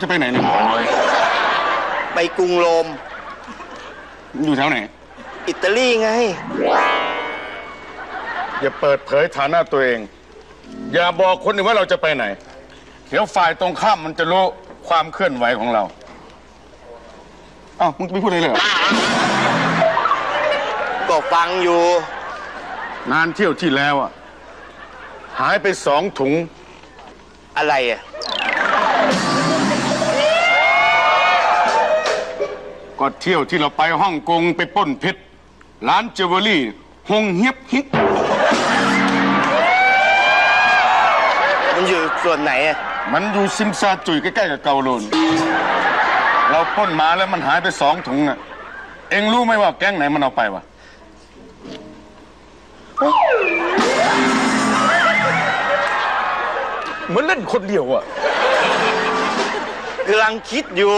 จะไปไหนเนี่ยไปกรุงโรม อยู่แถวไหน อิตาลีไง อย่าเปิดเผยฐานะตัวเอง อย่าบอกคนอื่นว่าเราจะไปไหน เดี๋ยวฝ่ายตรงข้ามมันจะรู้ความเคลื่อนไหวของเราเอ้ามึงจะไม่พูดอะไรเลยเหรอก็ฟังอยู่ งานเที่ยวที่แล้วอะ หายไปสองถุง อะไรอะ ก็เที่ยวที่เราไปฮ่องกงไปปล้นเพชรร้านเจวเวลรี่ฮงเฮียบฮิตมันอยู่ส่วนไหนอะมันอยู่ซิมซาจุยใกล้ๆกับเกาโลนเราปล้นมาแล้วมันหายไปสองถุงอะ เอ็งรู้ไหมว่าแก๊งไหนมันเอาไปวะเหมือนเล่นคนเดียวอะกำลังคิดอยู่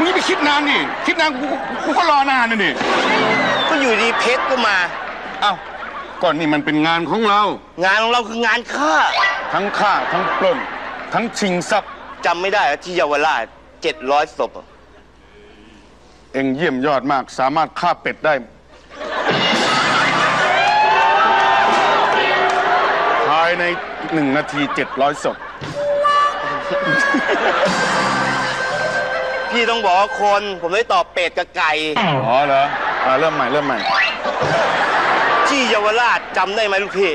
มึงอย่าไปคิดนานนี่ คิดนานกูกูก็รอนานนะนี่ก็อยู่ดีเพชรก็มา เอ้าก่อนนี่มันเป็นงานของเรา งานของเราคืองานฆ่า ทั้งฆ่าทั้งปล้น ทั้งชิงทรัพย์จำไม่ได้เหรอที่เยาวราชเจ็ดร้อยศพอะเอ็งเยี่ยมยอดมากสามารถฆ่าเป็ดได้ภายในหนึ่งนาทีเจ็ดร้อยศพ พี่ต้องบอกว่าคน ผมได้ตอบเป็ดกับไก่ อ๋อเหรออ่าเริ่มใหม่เริ่มใหม่ที่เยาวราชจำได้ไหมลูกพี่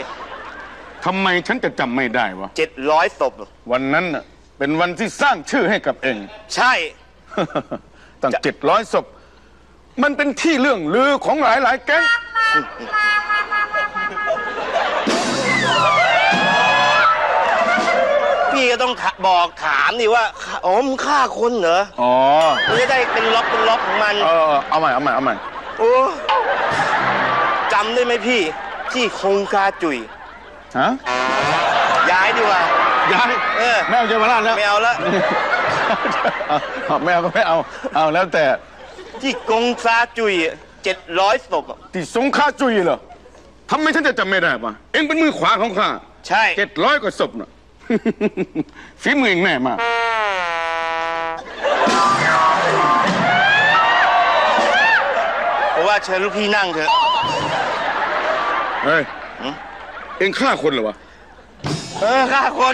ทำไมฉันจะจำไม่ได้วะ เจ็ดร้อยศพ วันนั้นน่ะเป็นวันที่สร้างชื่อให้กับเอง ใช่ ตั้งเจ็ดร้อยศพ มันเป็นที่เรื่องลือของหลายหลายๆแก๊ง ก็ต้องถบอกถามดิว่าอ๋อมึงฆ่าคนเหรออ๋อมันจะได้เป็นล็อกเป็นล็อกของมันเออเอาใหม่เอาใหม่เอาใหม่โอ้จำได้ไหมพี่ ที่คงคาจุยฮะย้ายดีกว่าย้ายเออไม่เอาเยาวราชแล้วไม่เอาละเอาไม่เอาก็ไม่เอาเอาแล้วแต่ที่กงซาจุยเจ็ดร้อยศพอะที่สงขลาจุยเหรอทำไมฉันจะจำไม่ได้ปะเอ็งเป็นมือขวาของข้าใช่เจ็ดร้อยกว่าศพน่ะ ฝีมือเองแน่มากเพราะว่าเชิญลูกพี่นั่งเถอะ เฮ้ยเอ็งฆ่าคนเหรอวะ เออฆ่าคน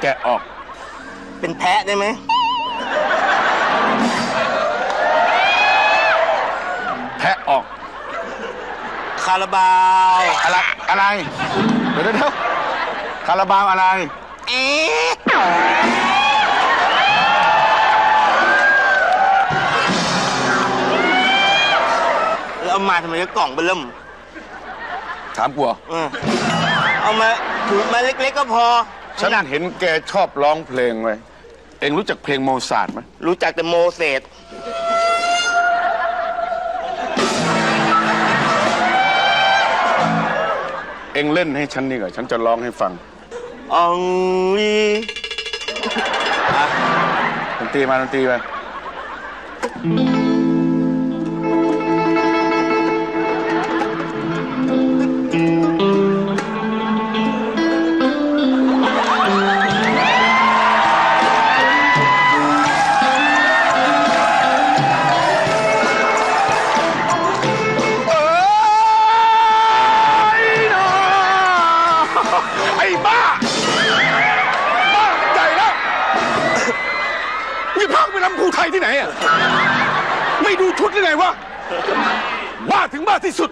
แกะออก เป็นแพะได้ไหมแทะออก คาราบาว อะไร อะไร เดี๋ยวเดี๋ยวเดี๋ยว คาราบาวอะไร เอ๊ะแล้วเอามาทำไมก็กล่องเบลเริ่มถามกูเหรอเออเอามาถือมาเล็กๆก็พอ ฉันเห็นแกชอบร้องเพลงไว้เอ็งรู้จักเพลงโมซาร์ทไหม รู้จักแต่โมเสส เอ็งเล่นให้ฉันนี่ก่อนฉันจะร้องให้ฟังอองลีดนตรีมาดนตรีไป ไปที่ไหนอะ ไม่ดูชุดหรือไงวะบ้าถึงบ้าที่สุด